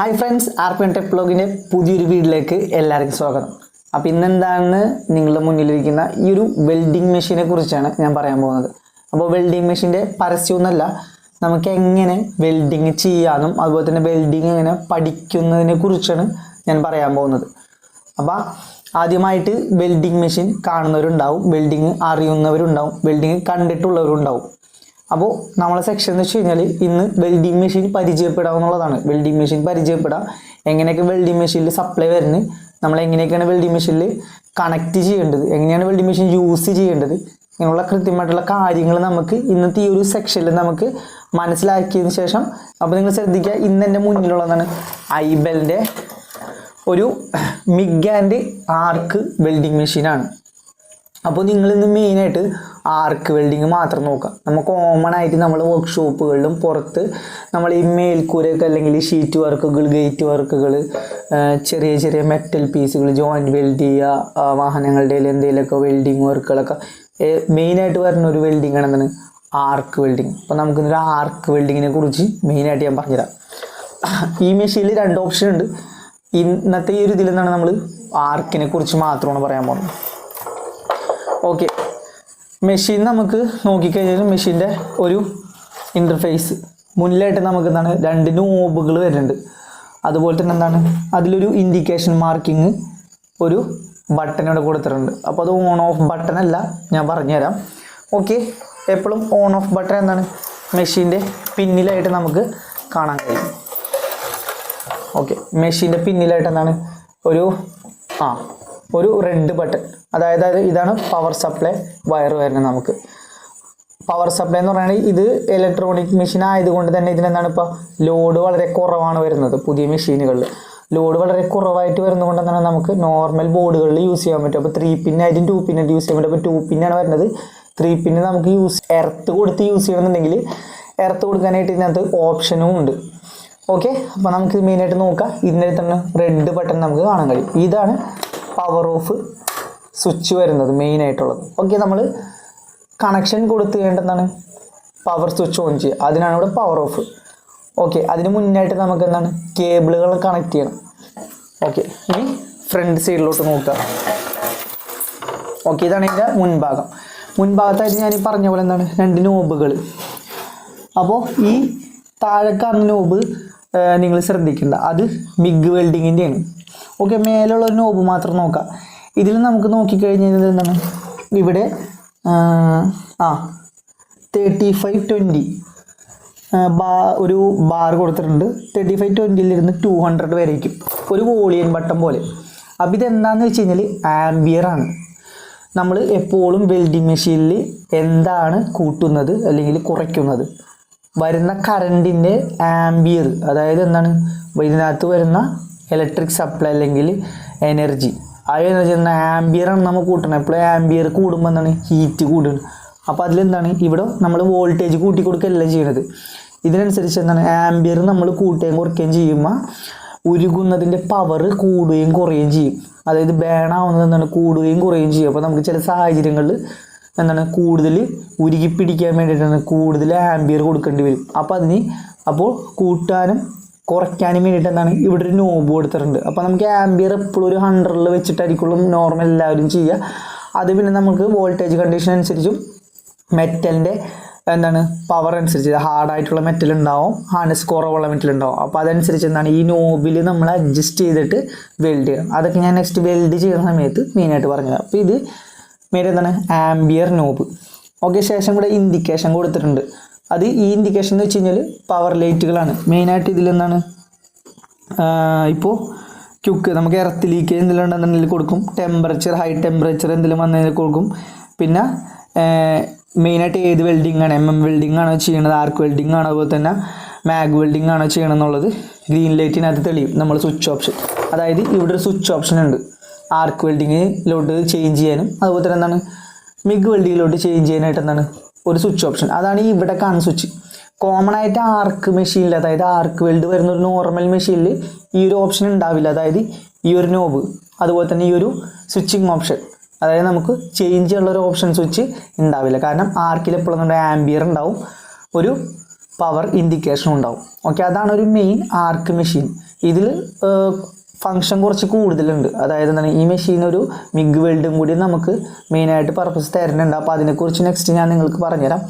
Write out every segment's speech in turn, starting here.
Hi friends R P tech ബ്ലോഗിന്റെ പുതിയൊരു വീഡിയോയിലേക്ക് എല്ലാവർക്കും സ്വാഗതം. അപ്പോൾ ഇന്നെന്താണ് നിങ്ങളുടെ മുന്നിലിരിക്കുന്ന ഈ ഒരു വെൽഡിംഗ് മെഷീനെ കുറിച്ചാണ് ഞാൻ പറയാൻ പോകുന്നത്. അപ്പോൾ വെൽഡിംഗ് മെഷീന്റെ പരസ്യമൊന്നുമല്ല നമുക്ക് എങ്ങനെ വെൽഡിങ് ചെയ്യാനും അതുപോലെ തന്നെ വെൽഡിങ് എങ്ങനെ പഠിക്കുന്നതിനെ കുറിച്ചാണ് ഞാൻ പറയാൻ പോകുന്നത്. അപ്പോൾ ആദ്യമായിട്ട് വെൽഡിംഗ് മെഷീൻ കാണുന്നവരുണ്ടാവും വെൽഡിങ് അറിയുന്നവരുണ്ടാവും വെൽഡിങ് കണ്ടിട്ടുള്ളവരുണ്ടാവും. അപ്പോൾ നമ്മളെ സെക്ഷൻ എന്ന് വെച്ച് കഴിഞ്ഞാൽ ഇന്ന് വെൽഡിംഗ് മെഷീൻ പരിചയപ്പെടുക എന്നുള്ളതാണ്. വെൽഡിംഗ് മെഷീൻ പരിചയപ്പെടാം. എങ്ങനെയൊക്കെ വെൽഡിംഗ് മെഷീനിൽ സപ്ലൈ വരുന്നത് നമ്മൾ എങ്ങനെയൊക്കെയാണ് വെൽഡിംഗ് മെഷീനിൽ കണക്ട് ചെയ്യേണ്ടത് എങ്ങനെയാണ് വെൽഡിംഗ് മെഷീൻ യൂസ് ചെയ്യേണ്ടത് ഇങ്ങനെയുള്ള കൃത്യമായിട്ടുള്ള കാര്യങ്ങൾ നമുക്ക് ഇന്നത്തെ ഈ ഒരു സെക്ഷനിൽ നമുക്ക് മനസ്സിലാക്കിയതിന് ശേഷം അപ്പോൾ നിങ്ങൾ ശ്രദ്ധിക്കുക ഇന്ന് എന്റെ മുന്നിലുള്ളതാണ് ഐബലിന്റെ ഒരു മിഗ് ആൻഡ് ആർക്ക് വെൽഡിംഗ് മെഷീനാണ് അപ്പോൾ നിങ്ങളിന്ന് മെയിനായിട്ട് ആർക്ക് വെൽഡിങ് മാത്രം നോക്കാം നമുക്ക് കോമൺ ആയിട്ട് നമ്മൾ വർക്ക്ഷോപ്പുകളിലും പുറത്ത് നമ്മൾ ഈ മേൽക്കൂരയൊക്കെ അല്ലെങ്കിൽ ഷീറ്റ് വർക്കുകൾ ഗേറ്റ് വർക്കുകൾ ചെറിയ ചെറിയ മെറ്റൽ പീസുകൾ ജോയിന്റ് വെൽഡ് ചെയ്യുക വാഹനങ്ങളുടെ എന്തെങ്കിലുമൊക്കെ വെൽഡിങ് വർക്കുകളൊക്കെ മെയിനായിട്ട് വരുന്ന ഒരു വെൽഡിങ് എന്താണ്? ആർക്ക് വെൽഡിങ് അപ്പോൾ നമുക്കിന്നൊരു ആർക്ക് വെൽഡിങ്ങിനെ കുറിച്ച് മെയിനായിട്ട് ഞാൻ പറഞ്ഞുതരാം. ഈ മെഷീനിൽ രണ്ട് ഓപ്ഷൻ ഉണ്ട്. ഇന്നത്തെ ഈ ഒരു ഇതിൽ നിന്നാണ് നമ്മൾ ആർക്കിനെ കുറിച്ച് മാത്രമാണ് പറയാൻ പോകുന്നത്. ഓക്കെ മെഷീൻ നമുക്ക് നോക്കിക്കഴിഞ്ഞാൽ മെഷീന്റെ ഒരു ഇന്റർഫേസ് മുന്നിലായിട്ട് നമുക്ക് എന്താണ് രണ്ട് നോബുകൾ വരുന്നുണ്ട്. അതുപോലെ തന്നെ എന്താണ്? അതിലൊരു ഇൻഡിക്കേഷൻ മാർക്കിങ് ഒരു ബട്ടൺ ഇവിടെ കൊടുത്തിട്ടുണ്ട്. അപ്പോൾ അത് ഓൺ ഓഫ് ബട്ടൺ അല്ല ഞാൻ പറഞ്ഞുതരാം. ഓക്കെ എപ്പോഴും ഓൺ ഓഫ് ബട്ടൺ എന്താണ്? മെഷീന്റെ പിന്നിലായിട്ട് നമുക്ക് കാണാൻ കഴിയും. ഓക്കെ മെഷീന്റെ പിന്നിലായിട്ട് എന്താണ്? ഒരു ആ ഒരു റെഡ് ബട്ടൺ. അതായത് ഇതാണ് പവർ സപ്ലൈ വയർ വരുന്നത് നമുക്ക്. പവർ സപ്ലൈ എന്ന് പറയുകയാണെങ്കിൽ ഇത് ഇലക്ട്രോണിക് മെഷീൻ ആയതുകൊണ്ട് തന്നെ ഇതിനെന്താണ് ഇപ്പോൾ ലോഡ് വളരെ കുറവാണ് വരുന്നത് പുതിയ മെഷീനുകളിൽ ലോഡ് വളരെ കുറവായിട്ട് വരുന്നതുകൊണ്ട് തന്നെ നമുക്ക് നോർമൽ ബോർഡുകളിൽ യൂസ് ചെയ്യാൻ പറ്റും. അപ്പോൾ ത്രീ പിന്നായിട്ടും ടു പിന്നായിട്ട് യൂസ് ചെയ്യാൻ പറ്റും. അപ്പോൾ ടു പിന്നാണ് വരുന്നത്. ത്രീ പിന്നെ നമുക്ക് യൂസ് എർത്ത് കൊടുത്ത് യൂസ് ചെയ്യണമെന്നുണ്ടെങ്കിൽ എർത്ത് കൊടുക്കാനായിട്ട് ഇതിനകത്ത് ഓപ്ഷനും ഉണ്ട്. ഓക്കെ അപ്പോൾ നമുക്ക് മെയിനായിട്ട് നോക്കാം. ഇതിന്റെ തന്നെ റെഡ് ബട്ടൺ നമുക്ക് കാണാൻ കഴിയും. ഇതാണ് പവർ ഓഫ് സ്വിച്ച് വരുന്നത് മെയിൻ ആയിട്ടുള്ളത്. ഓക്കെ നമ്മൾ കണക്ഷൻ കൊടുത്ത് കഴിഞ്ഞിട്ടെന്താണ്? പവർ സ്വിച്ച് ഓൺ ചെയ്യുക. അതിനാണ് ഇവിടെ പവർ ഓഫ് ഓക്കെ അതിന് മുന്നായിട്ട് നമുക്ക് എന്താണ് കേബിളുകൾ കണക്ട് ചെയ്യണം. ഓക്കെ ഇനി ഫ്രണ്ട് സൈഡിലോട്ട് നോക്കുക. ഓക്കെ ഇതാണ് ഇതിന്റെ മുൻഭാഗം. മുൻഭാഗത്തായിട്ട് ഞാൻ ഈ പറഞ്ഞ പോലെ എന്താണ്? രണ്ട് നോബുകൾ അപ്പോൾ ഈ താഴെ കാണുന്ന നോബ് നിങ്ങൾ ശ്രദ്ധിക്കേണ്ട. അത് മിഗ് വെൽഡിങ്ങിന്റെയാണ് ഓക്കെ മേലുള്ള ഒരു നോബ് മാത്രം നോക്കാം. ഇതിൽ നമുക്ക് നോക്കിക്കഴിഞ്ഞാൽ എന്താണ്? ഇവിടെ ആ, തേർട്ടി ഫൈവ് ട്വന്റി ബാ ഒരു ബാർ കൊടുത്തിട്ടുണ്ട്. തേർട്ടി ഫൈവ് ട്വന്റിയിലിരുന്ന് ടു ഹൺഡ്രഡ് വരേക്കും ഒരു വോളിയൻ ബട്ടൺ പോലെ. അപ്പോൾ ഇതെന്താണെന്ന് വെച്ച് കഴിഞ്ഞാൽ ആംബിയർ ആണ്. നമ്മൾ എപ്പോഴും വെൽഡിംഗ് മെഷീനിൽ എന്താണ് കൂട്ടുന്നത് അല്ലെങ്കിൽ കുറയ്ക്കുന്നത്? വരുന്ന കറണ്ടിന്റെ ആംബിയർ. അതായത് എന്താണ്? ഇതിനകത്ത് വരുന്ന ഇലക്ട്രിക് സപ്ലൈ അല്ലെങ്കിൽ എനർജി ആ എനർജി എന്ന ആംബിയറാണ് നമ്മൾ കൂട്ടണം. എപ്പോഴും ആംബിയർ കൂടുമ്പോൾ എന്താണ്? ഹീറ്റ് കൂടുന്നത് അപ്പോൾ അതിലെന്താണ് ഇവിടെ നമ്മൾ വോൾട്ടേജ് കൂട്ടി കൊടുക്കുകയല്ല ചെയ്യണത്. ഇതിനനുസരിച്ച് എന്താണ്? ആംബിയർ നമ്മൾ കൂട്ടുകയും കുറയ്ക്കുകയും ചെയ്യുമ്പോൾ ഉരുകുന്നതിന്റെ പവർ കൂടുകയും കുറയുകയും ചെയ്യും. അതായത് ബേൺ ആവുന്നത് എന്താണ്? കൂടുകയും കുറയുകയും ചെയ്യും. അപ്പോൾ നമുക്ക് ചില സാഹചര്യങ്ങളിൽ എന്താണ്? കൂടുതൽ ഉരുകി പിടിക്കാൻ വേണ്ടിയിട്ടാണ് കൂടുതൽ ആംബിയർ കൊടുക്കേണ്ടി വരും. അപ്പോൾ അതിന് അപ്പോൾ കൂട്ടാനും കുറയ്ക്കാനും വേണ്ടിയിട്ട് എന്താണ് ഇവിടെ ഒരു നോബ് കൊടുത്തിട്ടുണ്ട്. അപ്പോൾ നമുക്ക് ആംബിയർ എപ്പോഴും ഒരു ഹൺഡ്രഡിൽ വെച്ചിട്ടായിരിക്കും നോർമൽ എല്ലാവരും ചെയ്യുക. അത് പിന്നെ നമുക്ക് വോൾട്ടേജ് കണ്ടീഷൻ അനുസരിച്ചും മെറ്റലിന്റെ എന്താണ് പവർ അനുസരിച്ച് ഹാർഡായിട്ടുള്ള മെറ്റൽ ഉണ്ടാവും ഹാർഡ്നെസ് കുറവുള്ള മെറ്റൽ ഉണ്ടാവും. അപ്പോൾ അതനുസരിച്ച് എന്താണ് ഈ നോബിൽ നമ്മൾ അഡ്ജസ്റ്റ് ചെയ്തിട്ട് വെൽഡ് ചെയ്യണം അതൊക്കെ ഞാൻ നെക്സ്റ്റ് വെൽഡ് ചെയ്യുന്ന സമയത്ത് മെയിനായിട്ട് പറഞ്ഞത്. അപ്പോൾ ഇത് മെയിൻ എന്താണ് ആംബിയർ നോബ്. ഓക്കെ ശേഷം കൂടെ ഇൻഡിക്കേഷൻ കൊടുത്തിട്ടുണ്ട്. അത് ഈ ഇൻഡിക്കേഷൻ എന്ന് വെച്ച് കഴിഞ്ഞാൽ പവർ ലൈറ്റുകളാണ് മെയിനായിട്ട് ഇതിലെന്താണ് ഇപ്പോൾ ക്യുക്ക് നമുക്ക് എർത്ത് ലീക്ക് എന്തെങ്കിലും ഉണ്ടെന്നുണ്ടെങ്കിൽ കൊടുക്കും. ടെമ്പറേച്ചർ ഹൈ ടെമ്പറേച്ചർ എന്തെങ്കിലും വന്നതിൽ കൊടുക്കും. പിന്നെ മെയിനായിട്ട് ഏത് വെൽഡിംഗ് ആണ്? എം എം വെൽഡിംഗ് ആണോ ചെയ്യണത്? ആർക്ക് വെൽഡിംഗ് ആണോ? അതുപോലെ തന്നെ മാഗ് വെൽഡിംഗ് ആണോ ചെയ്യണമെന്നുള്ളത് ഗ്രീൻ ലൈറ്റിനകത്ത് തെളിയും. നമ്മൾ സ്വിച്ച് ഓപ്ഷൻ അതായത് ഇവിടെ ഒരു സ്വിച്ച് ഓപ്ഷൻ ഉണ്ട്. ആർക്ക് വെൽഡിങ്ങിലോട്ട് ചേഞ്ച് ചെയ്യാനും അതുപോലെ തന്നെ എന്താണ്? മിഗ് വെൽഡിങ്ങിലോട്ട് ചേഞ്ച് ചെയ്യാനായിട്ട് എന്താണ്? ഒരു സ്വിച്ച് ഓപ്ഷൻ അതാണ് ഇവിടെ കാണുന്ന സ്വിച്ച് കോമൺ ആയിട്ട് ആർക്ക് മെഷീനിൽ അതായത് ആർക്ക് വെൽഡ് വരുന്ന ഒരു നോർമൽ മെഷീനിൽ ഈ ഒരു ഓപ്ഷൻ ഉണ്ടാവില്ല. അതായത് ഈ ഒരു നോബ് അതുപോലെ തന്നെ ഈ ഒരു സ്വിച്ചിങ് ഓപ്ഷൻ അതായത് നമുക്ക് ചേഞ്ച് ചെയ്യാനുള്ള ഒരു ഓപ്ഷൻ സ്വിച്ച് ഉണ്ടാവില്ല. കാരണം ആർക്കിൽ എപ്പോഴും നമ്മുടെ ആംബിയർ ഉണ്ടാവും. ഒരു പവർ ഇൻഡിക്കേഷൻ ഉണ്ടാവും. ഓക്കെ അതാണ് ഒരു മെയിൻ ആർക്ക് മെഷീൻ ഇതിൽ ഫങ്ഷൻ കുറച്ച് കൂടുതലുണ്ട്. അതായത് എന്താണ് ഈ മെഷീൻ ഒരു മിഗ് വെൽഡും കൂടി നമുക്ക് മെയിനായിട്ട് പർപ്പസ് തരുന്നുണ്ട്. അപ്പോൾ അതിനെക്കുറിച്ച് നെക്സ്റ്റ് ഞാൻ നിങ്ങൾക്ക് പറഞ്ഞുതരാം.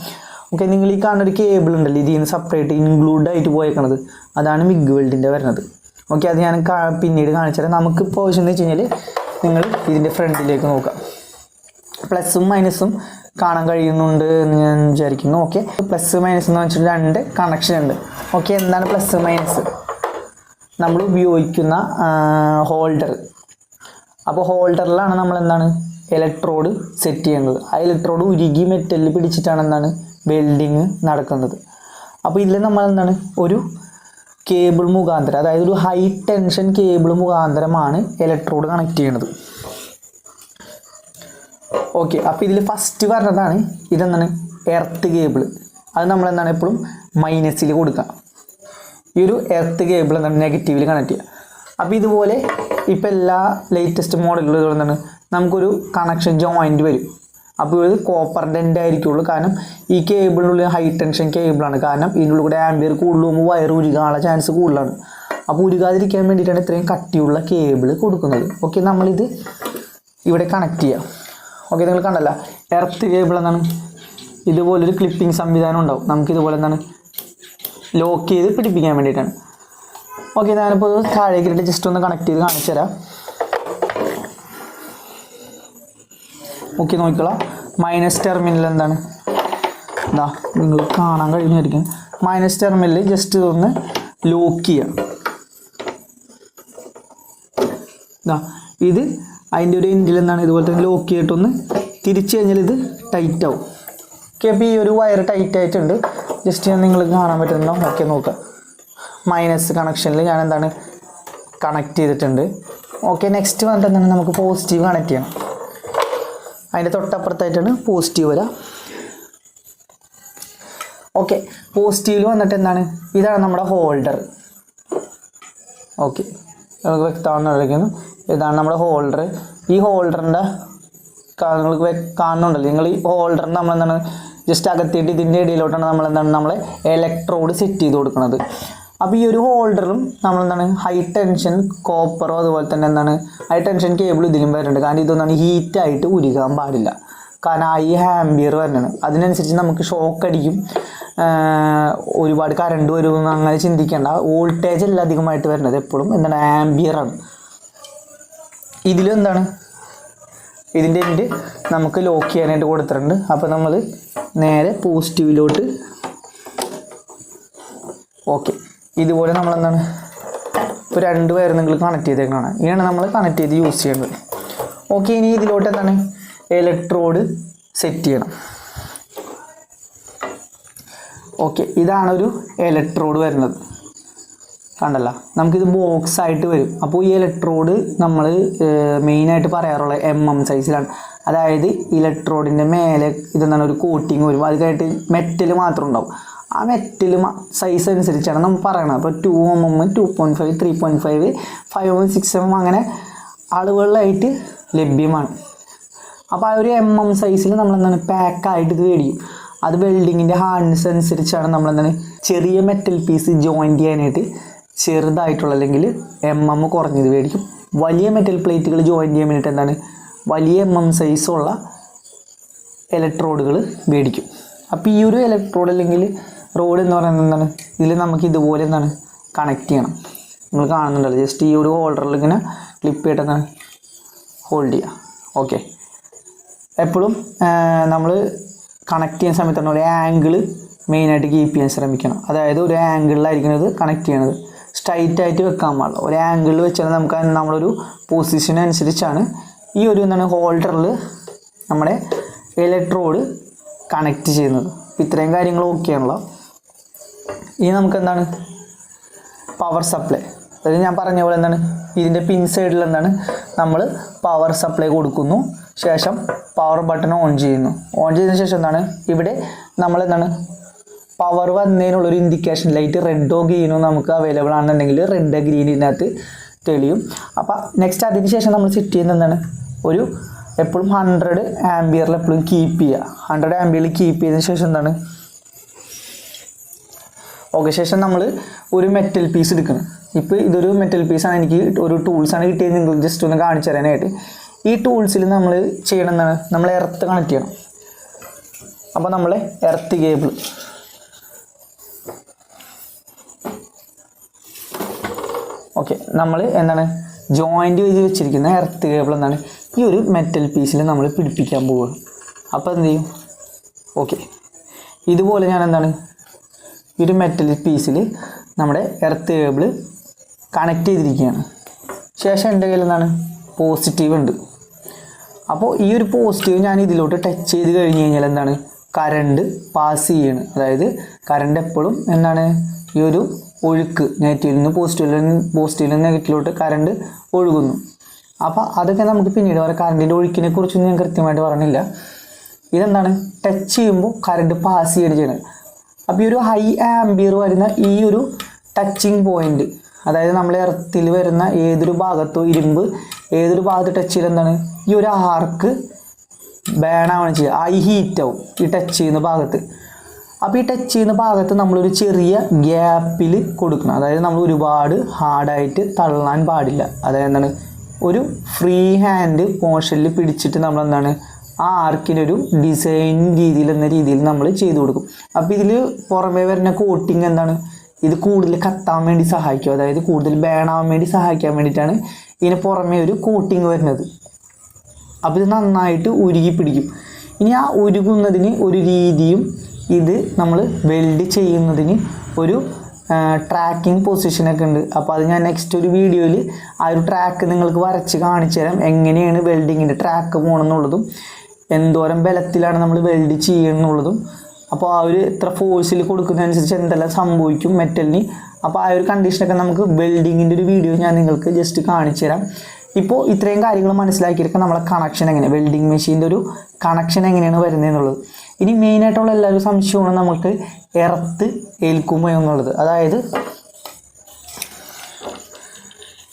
ഓക്കെ നിങ്ങൾ ഈ കാണുന്ന ഒരു കേബിൾ ഉണ്ടല്ലോ ഇതിൽ നിന്ന് സെപ്പറേറ്റ് ഇൻക്ലൂഡ് ആയിട്ട് പോയേക്കണത്. അതാണ് മിഗ് വെൽഡിന്റെ വരുന്നത്. ഓക്കെ അത് ഞാൻ പിന്നീട് കാണിച്ചു തരാം നമുക്ക് ഇപ്പോൾ ആവശ്യം വെച്ച് കഴിഞ്ഞാൽ നിങ്ങൾ ഇതിന്റെ ഫ്രണ്ടിലേക്ക് നോക്കാം. പ്ലസ്സും മൈനസും കാണാൻ കഴിയുന്നുണ്ട് എന്ന് ഞാൻ വിചാരിക്കുന്നു. ഓക്കെ പ്ലസ് മൈനസ് എന്ന് വെച്ചിട്ട് രണ്ട് കണക്ഷൻ ഉണ്ട്. ഓക്കെ എന്താണ് പ്ലസ് മൈനസ് നമ്മൾ ഉപയോഗിക്കുന്ന ഹോൾഡർ. അപ്പോൾ ഹോൾഡറിലാണ് നമ്മൾ എന്താണ് ഇലക്ട്രോഡ് സെറ്റ് ചെയ്യുന്നത്. ആ ഇലക്ട്രോഡ് ഉരുകി മെറ്റലിൽ പിടിച്ചിട്ടാണ് എന്താണ് വെൽഡിങ് നടക്കുന്നത്. അപ്പോൾ ഇതിൽ നമ്മൾ എന്താണ് ഒരു കേബിൾ മുഖാന്തരം അതായത് ഒരു ഹൈ ടെൻഷൻ കേബിൾ മുഖാന്തരമാണ് ഇലക്ട്രോഡ് കണക്ട് ചെയ്യുന്നത്. ഓക്കെ അപ്പോൾ ഇതിൽ ഫസ്റ്റ് പറഞ്ഞതാണ് ഇതെന്താണ്? എർത്ത് കേബിൾ അത് നമ്മൾ എന്താണ് എപ്പോഴും മൈനസിൽ കൊടുക്കുക. ഈ ഒരു എർത്ത് കേബിൾ എന്താണ് നെഗറ്റീവിൽ കണക്ട് ചെയ്യുക അപ്പോൾ ഇതുപോലെ ഇപ്പോൾ എല്ലാ ലേറ്റസ്റ്റ് മോഡലുകളും എന്താണ്? നമുക്കൊരു കണക്ഷൻ ജോയിന്റ് വരും. അപ്പോൾ ഇത് കോപ്പർ ഡെന്റ് ആയിരിക്കുള്ളൂ. കാരണം ഈ കേബിളിനുള്ളിൽ ഹൈ ടെൻഷൻ കേബിളാണ് കാരണം ഇതിനുള്ളിൽ കൂടെ ആംബിയർ പോകുമ്പോൾ വയർ ഉരുകാനുള്ള ചാൻസ് കൂടുതലാണ്. അപ്പോൾ ഉരുകാതിരിക്കാൻ വേണ്ടിയിട്ടാണ് ഇത്രയും കട്ടിയുള്ള കേബിൾ കൊടുക്കുന്നത്. ഓക്കെ നമ്മളിത് ഇവിടെ കണക്ട് ചെയ്യാം. ഓക്കെ നിങ്ങൾ കണ്ടല്ല. എർത്ത് കേബിൾ എന്താണ് ഇതുപോലൊരു ക്ലിപ്പിംഗ് സംവിധാനം ഉണ്ടാവും. നമുക്കിതുപോലെ എന്താണ്? ലോക്ക് ചെയ്ത് പിടിപ്പിക്കാൻ വേണ്ടിയിട്ടാണ്. ഓക്കെ ഞാനിപ്പോൾ താഴേക്ക് ഇട്ട് ജസ്റ്റ് ഒന്ന് കണക്ട് ചെയ്ത് കാണിച്ചു തരാം. ഓക്കെ നോക്കിക്കോളാം. മൈനസ് ടെർമിനൽ എന്താണ്? ഇതാ നിങ്ങൾ കാണാൻ കഴിയുന്നതായിരിക്കും. മൈനസ് ടെർമിനൽ ജസ്റ്റ് ഇതൊന്ന് ലോക്ക് ചെയ്യാം. ഇതാ ഇത് അതിന്റെ ഒരു എൻഡിൽ എന്താണ്? ഇതുപോലെ തന്നെ ലോക്ക് ചെയ്തിട്ടൊന്ന് തിരിച്ചു കഴിഞ്ഞാൽ ഇത് ടൈറ്റ് ആവും. ഓക്കെ അപ്പോൾ ഈ ഒരു വയർ ടൈറ്റ് ആയിട്ടുണ്ട്. ജസ്റ്റ് ഞാൻ നിങ്ങൾക്ക് കാണാൻ പറ്റുന്നുണ്ടോ ഓക്കെ നോക്കുക മൈനസ് കണക്ഷനിൽ ഞാൻ എന്താണ് കണക്ട് ചെയ്തിട്ടുണ്ട്. ഓക്കെ നെക്സ്റ്റ് വന്നിട്ട് എന്താണ് നമുക്ക് പോസിറ്റീവ് കണക്ട് ചെയ്യണം. അതിന്റെ തൊട്ടപ്പുറത്തായിട്ടാണ് പോസിറ്റീവ് വരിക ഓക്കെ പോസിറ്റീവിൽ വന്നിട്ട് എന്താണ്? ഇതാണ് നമ്മുടെ ഹോൾഡർ ഓക്കെ നമുക്ക് വ്യക്തമാണെന്ന് ഇതാണ് നമ്മുടെ ഹോൾഡർ ഈ ഹോൾഡറിന്റെ നിങ്ങൾക്ക് കാണുന്നുണ്ടല്ലോ. നിങ്ങൾ ഈ ഹോൾഡർ നമ്മൾ എന്താണ് ജസ്റ്റ് അകത്തിയിട്ട് ഇതിന്റെ ഇടയിലോട്ടാണ് നമ്മൾ എന്താണ് നമ്മളെ ഇലക്ട്രോഡ് സെറ്റ് ചെയ്ത് കൊടുക്കുന്നത് അപ്പോൾ ഈ ഒരു ഹോൾഡറും നമ്മൾ എന്താണ് ഹൈ ടെൻഷൻ കോപ്പറോ അതുപോലെ തന്നെ എന്താണ് ഹൈ ടെൻഷൻ കേബിൾ ഇതിലും വരുന്നുണ്ട്. കാരണം ഇതൊന്നാണ് ഹീറ്റായിട്ട് ഉരുകാൻ പാടില്ല. കാരണം ഈ ഹാമ്പിയർ വരുന്നതാണ് അതിനനുസരിച്ച് നമുക്ക് ഷോക്ക് അടിക്കും. ഒരുപാട് കറണ്ട് വരുമെന്ന് അങ്ങനെ ചിന്തിക്കേണ്ട. വോൾട്ടേജ് അല്ല അധികമായിട്ട് വരുന്നത് എപ്പോഴും. എന്താണ് ആംബിയർ ആണ്. ഇതിലും എന്താണ്? ഇതിന്റെ എൻഡ് നമുക്ക് ലോക്ക് ചെയ്യാനായിട്ട് കൊടുത്തിട്ടുണ്ട്. അപ്പോൾ നമ്മൾ നേരെ പോസിറ്റീവിലോട്ട്. ഓക്കെ. ഇതുപോലെ നമ്മൾ എന്താണ് ഇപ്പോൾ രണ്ട് വയർ നിങ്ങൾ കണക്ട് ചെയ്തേക്കാണ് ഇങ്ങനെയാണ് നമ്മൾ കണക്ട് ചെയ്ത് യൂസ് ചെയ്യേണ്ടത്. ഓക്കെ ഇനി ഇതിലോട്ട് എന്താണ്? ഇലക്ട്രോഡ് സെറ്റ് ചെയ്യണം. ഓക്കെ ഇതാണ് ഒരു ഇലക്ട്രോഡ് വരുന്നത്. കണ്ടല്ല? നമുക്കിത് ബോക്സ് ആയിട്ട് വരും. അപ്പോൾ ഈ ഇലക്ട്രോഡ് നമ്മൾ മെയിനായിട്ട് പറയാറുള്ള എം എം സൈസിലാണ് അതായത് ഇലക്ട്രോഡിന്റെ മേലെ ഇതെന്താണ് ഒരു കോട്ടിങ് വരും. അത് കഴിഞ്ഞിട്ട് മെറ്റൽ മാത്രം ഉണ്ടാവും. ആ മെറ്റൽ സൈസ് അനുസരിച്ചാണ് നമ്മൾ പറയണത്. അപ്പോൾ two M M two point five three point five five M six M അങ്ങനെ അളവുകളിലായിട്ട് ലഭ്യമാണ്. അപ്പോൾ ആ ഒരു എം എം സൈസിൽ നമ്മൾ എന്താണ് പാക്കായിട്ട് ഇത് മേടിക്കും. അത് വെൽഡിങ്ങിന്റെ ഹാർഡ്നെസ് അനുസരിച്ചാണ് നമ്മൾ എന്താണ് ചെറിയ മെറ്റൽ പീസ് ജോയിന്റ് ചെയ്യാനായിട്ട് ചെറുതായിട്ടുള്ള അല്ലെങ്കിൽ എം എം കുറഞ്ഞത് മേടിക്കും. വലിയ മെറ്റൽ പ്ലേറ്റുകൾ ജോയിൻ ചെയ്യാൻ വേണ്ടിയിട്ട് എന്താണ്? വലിയ എം എം സൈസുള്ള ഇലക്ട്രോഡുകൾ മേടിക്കും. അപ്പോൾ ഈ ഒരു ഇലക്ട്രോഡ് അല്ലെങ്കിൽ റോഡ് എന്ന് പറയുന്നത് എന്താണ്? ഇതിൽ നമുക്ക് ഇതുപോലെ എന്താണ്? കണക്ട് ചെയ്യണം. നമ്മൾ കാണുന്നുണ്ടല്ലോ ജസ്റ്റ് ഈ ഒരു ഹോൾഡറിൽ ഇങ്ങനെ ക്ലിപ്പ് ചെയ്തിട്ടെന്താണ് ഹോൾഡ് ചെയ്യുക ഓക്കെ എപ്പോഴും നമ്മൾ കണക്ട് ചെയ്യുന്ന സമയത്താണ് ഒരു ആംഗിൾ മെയിനായിട്ട് കീപ്പ് ചെയ്യാൻ ശ്രമിക്കണം. അതായത് ഒരു ആംഗിളിലായിരിക്കണം ഇത് കണക്ട് ചെയ്യണത്. സ്ട്രൈറ്റ് ആയിട്ട് വെക്കാൻ പാടില്ല. ഒരു ആംഗിളിൽ വെച്ചാൽ നമുക്ക് നമ്മളൊരു പൊസിഷൻ അനുസരിച്ചാണ് ഈ ഒരു എന്താണ് ഹോൾഡറിൽ നമ്മുടെ ഇലക്ട്രോഡ് കണക്റ്റ് ചെയ്യുന്നത്. ഇത്രയും കാര്യങ്ങൾ ഓക്കെ ആണല്ലോ. ഇനി നമുക്ക് എന്താണ്? പവർ സപ്ലൈ അതായത് ഞാൻ പറഞ്ഞ പോലെ എന്താണ്? ഇതിന്റെ പിൻ സൈഡിൽ എന്താണ്? നമ്മൾ പവർ സപ്ലൈ കൊടുക്കുന്നു. ശേഷം പവർ ബട്ടൺ ഓൺ ചെയ്യുന്നു. ഓൺ ചെയ്തതിന് ശേഷം എന്താണ്? ഇവിടെ നമ്മൾ എന്താണ്? പവർ വന്നതിനുള്ളൊരു ഇൻഡിക്കേഷൻ ലൈറ്റ് റെഡോ ഗ്രീനോ നമുക്ക് അവൈലബിൾ ആണെന്നുണ്ടെങ്കിൽ റെഡ് ഗ്രീൻ ഇതിനകത്ത് തെളിയും. അപ്പോൾ നെക്സ്റ്റ് അതിന് ശേഷം നമ്മൾ സെറ്റ് ചെയ്യുന്നത് എന്താണ്? ഒരു എപ്പോഴും ഹൺഡ്രഡ് ആംബിയറിൽ എപ്പോഴും കീപ്പ് ചെയ്യുക. ഹൺഡ്രഡ് ആംബിയറിൽ കീപ്പ് ചെയ്തതിന് ശേഷം എന്താണ്? ഓക്കെ ശേഷം നമ്മൾ ഒരു മെറ്റൽ പീസ് എടുക്കണം. ഇപ്പോൾ ഇതൊരു മെറ്റൽ പീസാണ് എനിക്ക് ഒരു ടൂൾസാണ് കിട്ടിയത്. നിങ്ങൾ ജസ്റ്റ് ഒന്ന് കാണിച്ചു തരാനായിട്ട്. ഈ ടൂൾസിൽ നമ്മൾ ചെയ്യണം എന്താണ്? നമ്മൾ എർത്ത് കണക്ട് ചെയ്യണം. അപ്പോൾ നമ്മൾ എർത്ത് കേബിൾ ഓക്കെ നമ്മൾ എന്താണ്? ജോയിന്റ് ചെയ്ത് വെച്ചിരിക്കുന്ന എർത്ത് കേബിൾ എന്താണ് ഈ ഒരു മെറ്റൽ പീസിൽ നമ്മൾ പിടിപ്പിക്കാൻ പോവുക. അപ്പോൾ എന്ത് ചെയ്യും? ഓക്കെ ഇതുപോലെ ഞാൻ എന്താണ്? ഈ ഒരു മെറ്റൽ പീസിൽ നമ്മുടെ എർത്ത് കേബിൾ കണക്ട് ചെയ്തിരിക്കുകയാണ്. ശേഷം എന്റെ കയ്യിൽ എന്താണ്? പോസിറ്റീവ് ഉണ്ട്. അപ്പോൾ ഈ ഒരു പോസിറ്റീവ് ഞാൻ ഇതിലോട്ട് ടച്ച് ചെയ്ത് കഴിഞ്ഞ് കഴിഞ്ഞാൽ എന്താണ്? കറണ്ട് പാസ് ചെയ്യാണ്. അതായത് കറണ്ട് എപ്പോഴും എന്താണ്? ഈ ഒരു ഒഴുക്ക് നെഗറ്റീവിൽ നിന്ന് പോസിറ്റീവിൽ നിന്ന് പോസിറ്റീവിൽ നിന്ന് നെഗറ്റീവിലോട്ട് കറണ്ട് ഒഴുകുന്നു. അപ്പോൾ അതൊക്കെ നമുക്ക് പിന്നീട് പറയാം. കറണ്ടിന്റെ ഒഴുക്കിനെ കുറിച്ചൊന്നും ഞാൻ കൃത്യമായിട്ട് പറഞ്ഞില്ല. ഇതെന്താണ്? ടച്ച് ചെയ്യുമ്പോൾ കറണ്ട് പാസ് ചെയ്യാണ്. ചെയ്യുന്നത് അപ്പോൾ ഈ ഒരു ഹൈ ആംബിയർ വരുന്ന ഈ ഒരു ടച്ചിങ് പോയിന്റ് അതായത് നമ്മൾ എർത്തിൽ വരുന്ന ഏതൊരു ഭാഗത്തോ ഇരുമ്പ് ഏതൊരു ഭാഗത്ത് ടച്ച് ചെയ്ത് എന്താണ്? ഈ ഒരു ആർക്ക് ബേണാവാണ് ചെയ്യുക. ഐ ഹീറ്റ് ആവും ഈ ടച്ച് ചെയ്യുന്ന ഭാഗത്ത്. അപ്പോൾ ഈ ടച്ച് ചെയ്യുന്ന ഭാഗത്ത് നമ്മളൊരു ചെറിയ ഗ്യാപ്പിൽ കൊടുക്കണം. അതായത് നമ്മൾ ഒരുപാട് ഹാർഡായിട്ട് തള്ളാൻ പാടില്ല. അതായത് എന്താണ്? ഒരു ഫ്രീ ഹാൻഡ് പോർഷനിൽ പിടിച്ചിട്ട് നമ്മൾ എന്താണ്? ആ ആർക്കിനൊരു ഡിസൈൻ രീതിയിൽ എന്ന രീതിയിൽ നമ്മൾ ചെയ്തു കൊടുക്കും. അപ്പോൾ ഇതിൽ പുറമേ വരുന്ന കോട്ടിങ് എന്താണ്? ഇത് കൂടുതൽ കത്താൻ വേണ്ടി സഹായിക്കും. അതായത് കൂടുതൽ ബേണാവാൻ വേണ്ടി സഹായിക്കാൻ വേണ്ടിയിട്ടാണ് ഇതിന് പുറമേ ഒരു കോട്ടിങ് വരുന്നത്. അപ്പോൾ ഇത് നന്നായിട്ട് ഉരുകി പിടിക്കും. ഇനി ആ ഉരുകുന്നതിന് ഒരു രീതിയും ഇത് നമ്മൾ വെൽഡ് ചെയ്യുന്നതിന് ഒരു ട്രാക്കിംഗ് പൊസിഷനൊക്കെ ഉണ്ട്. അപ്പോൾ അത് ഞാൻ നെക്സ്റ്റ് ഒരു വീഡിയോയിൽ ആ ഒരു ട്രാക്ക് നിങ്ങൾക്ക് വരച്ച് കാണിച്ചു തരാം. എങ്ങനെയാണ് വെൽഡിങ്ങിന്റെ ട്രാക്ക് പോകണമെന്നുള്ളതും എന്തോരം ബലത്തിലാണ് നമ്മൾ വെൽഡ് ചെയ്യണമെന്നുള്ളതും അപ്പോൾ ആ ഒരു എത്ര ഫോഴ്സിൽ കൊടുക്കുന്നതനുസരിച്ച് എന്തെല്ലാം സംഭവിക്കും മെറ്റലിന് അപ്പോൾ ആ ഒരു കണ്ടീഷനൊക്കെ നമുക്ക് വെൽഡിങ്ങിന്റെ ഒരു വീഡിയോ ഞാൻ നിങ്ങൾക്ക് ജസ്റ്റ് കാണിച്ചു തരാം. ഇപ്പോൾ ഇത്രയും കാര്യങ്ങൾ മനസ്സിലാക്കിയിരിക്കാം നമ്മളെ കണക്ഷൻ എങ്ങനെ വെൽഡിങ് മെഷീന്റെ ഒരു കണക്ഷൻ എങ്ങനെയാണ് വരുന്നതെന്നുള്ളത് ഇനി മെയിനായിട്ടുള്ള എല്ലാവരും സംശയമാണ് നമുക്ക് എർത്ത് ഏൽക്കുമോ എന്നുള്ളത്. അതായത്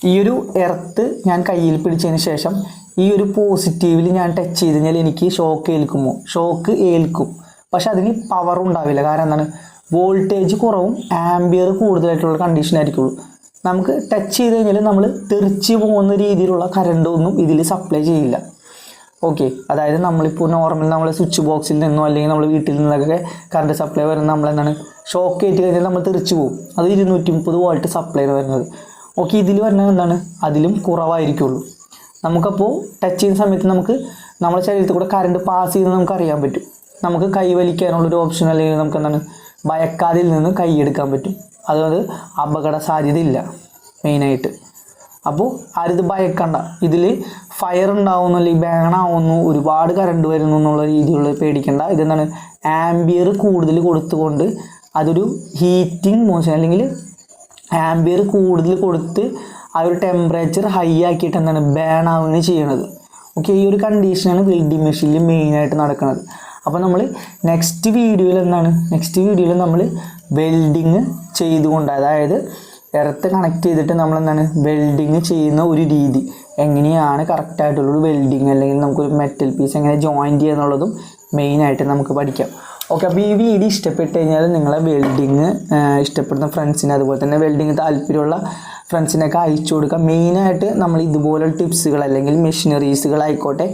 ഈ ഒരു എർത്ത് ഞാൻ കയ്യിൽ പിടിച്ചതിന് ശേഷം ഈ ഒരു പോസിറ്റീവിൽ ഞാൻ ടച്ച് ചെയ്ത് കഴിഞ്ഞാൽ എനിക്ക് ഷോക്ക് ഏൽക്കുമോ? ഷോക്ക് ഏൽക്കും. പക്ഷെ അതിന് പവർ ഉണ്ടാവില്ല. കാരണം എന്താണ്? വോൾട്ടേജ് കുറവും ആംബിയർ കൂടുതലായിട്ടുള്ള കണ്ടീഷൻ ആയിരിക്കുള്ളൂ. നമുക്ക് ടച്ച് ചെയ്ത് കഴിഞ്ഞാൽ നമ്മൾ തെറിച്ച് പോകുന്ന രീതിയിലുള്ള കറണ്ട് ഒന്നും ഇതിൽ സപ്ലൈ ചെയ്യില്ല. ഓക്കെ. അതായത് നമ്മളിപ്പോൾ നോർമൽ നമ്മൾ സ്വിച്ച് ബോക്സിൽ നിന്നോ അല്ലെങ്കിൽ നമ്മൾ വീട്ടിൽ നിന്നൊക്കെ കറണ്ട് സപ്ലൈ വരുന്ന നമ്മൾ എന്താണ്? ഷോക്ക് ഏറ്റ് കഴിഞ്ഞാൽ നമ്മൾ തെറിച്ചു പോകും അത് ഇരുന്നൂറ്റി മുപ്പത് വോൾട്ട് സപ്ലൈ വരുന്നത്. ഓക്കെ ഇതിൽ വരുന്നത് എന്താണ്? അതിലും കുറവായിരിക്കുള്ളൂ. നമുക്കപ്പോൾ ടച്ച് ചെയ്യുന്ന സമയത്ത് നമുക്ക് നമ്മുടെ ശരീരത്തിൽ കൂടെ കറണ്ട് പാസ് ചെയ്യുന്നത് നമുക്ക് അറിയാൻ പറ്റും. നമുക്ക് കൈ വലിക്കാനുള്ളൊരു ഓപ്ഷൻ അല്ലെങ്കിൽ നമുക്ക് എന്താണ്? ഭയക്കാതിൽ നിന്ന് കൈ എടുക്കാൻ പറ്റും. അതുകൊണ്ട് അപകട സാധ്യതയില്ല മെയിനായിട്ട് അപ്പോൾ ആരിത് ഭയക്കണ്ട. ഇതിൽ ഫയർ ഉണ്ടാവുന്നു അല്ലെങ്കിൽ ബാൺ ആവുന്നു ഒരുപാട് കറണ്ട് വരുന്നു എന്നുള്ള രീതിയിലുള്ള പേടിക്കണ്ട. ഇതെന്താണ്? ആംബിയർ കൂടുതൽ കൊടുത്തുകൊണ്ട് അതൊരു ഹീറ്റിംഗ് മോശം അല്ലെങ്കിൽ ആംബിയർ കൂടുതൽ കൊടുത്ത് ആ ഒരു ടെമ്പറേച്ചർ ഹൈ ആക്കിയിട്ട് എന്താണ്? ബാൺ ആവുകയാണ് ചെയ്യണത്. ഓക്കെ ഈ ഒരു കണ്ടീഷനാണ് വെൽഡിംഗ് മെഷീനിൽ മെയിനായിട്ട് നടക്കുന്നത് അപ്പോൾ നമ്മൾ നെക്സ്റ്റ് വീഡിയോയിൽ എന്താണ്? നെക്സ്റ്റ് വീഡിയോയിൽ നമ്മൾ വെൽഡിങ് ചെയ്തുകൊണ്ട് അതായത് എർത്ത് കണക്ട് ചെയ്തിട്ട് നമ്മൾ എന്താണ് വെൽഡിങ് ചെയ്യുന്ന ഒരു രീതി. എങ്ങനെയാണ് കറക്റ്റായിട്ടുള്ളൊരു വെൽഡിങ് അല്ലെങ്കിൽ നമുക്കൊരു മെറ്റൽ പീസ് എങ്ങനെ ജോയിൻ ചെയ്യുക എന്നുള്ളതും മെയിനായിട്ട് നമുക്ക് പഠിക്കാം. ഓക്കെ അപ്പോൾ ഈ വീഡിയോ ഇഷ്ടപ്പെട്ട് കഴിഞ്ഞാൽ നിങ്ങളെ വെൽഡിങ് ഇഷ്ടപ്പെടുന്ന ഫ്രണ്ട്സിന് അതുപോലെ തന്നെ വെൽഡിങ് താല്പര്യമുള്ള ഫ്രണ്ട്സിനൊക്കെ അയച്ചു കൊടുക്കുക മെയിനായിട്ട് നമ്മൾ ഇതുപോലുള്ള ടിപ്സുകൾ അല്ലെങ്കിൽ മെഷീനറീസുകളായിക്കോട്ടെ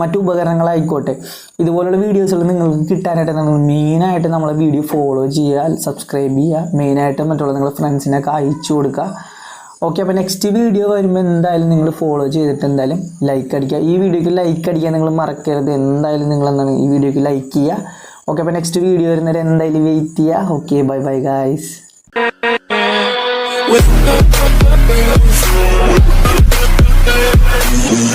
മറ്റു ഉപകരണങ്ങളായിക്കോട്ടെ ഇതുപോലുള്ള വീഡിയോസുകൾ നിങ്ങൾക്ക് കിട്ടാനായിട്ട് നിങ്ങൾ മെയിനായിട്ട് നമ്മളെ വീഡിയോ ഫോളോ ചെയ്യുക സബ്സ്ക്രൈബ് ചെയ്യുക. മെയിനായിട്ട് മറ്റുള്ള നിങ്ങൾ ഫ്രണ്ട്സിനൊക്കെ അയച്ചു കൊടുക്കുക. ഓക്കെ അപ്പോൾ നെക്സ്റ്റ് വീഡിയോ വരുമ്പോൾ എന്തായാലും നിങ്ങൾ ഫോളോ ചെയ്തിട്ട് എന്തായാലും ലൈക്ക് അടിക്കുക. ഈ വീഡിയോക്ക് ലൈക്ക് അടിക്കാൻ നിങ്ങൾ മറക്കരുത്. എന്തായാലും നിങ്ങൾ എന്താണ് ഈ വീഡിയോക്ക് ലൈക്ക് ചെയ്യുക. ഓക്കെ അപ്പോൾ നെക്സ്റ്റ് വീഡിയോ വരുന്നവരെ എന്തായാലും വെയിറ്റ് ചെയ്യുക. Okay bye bye guys Yeah.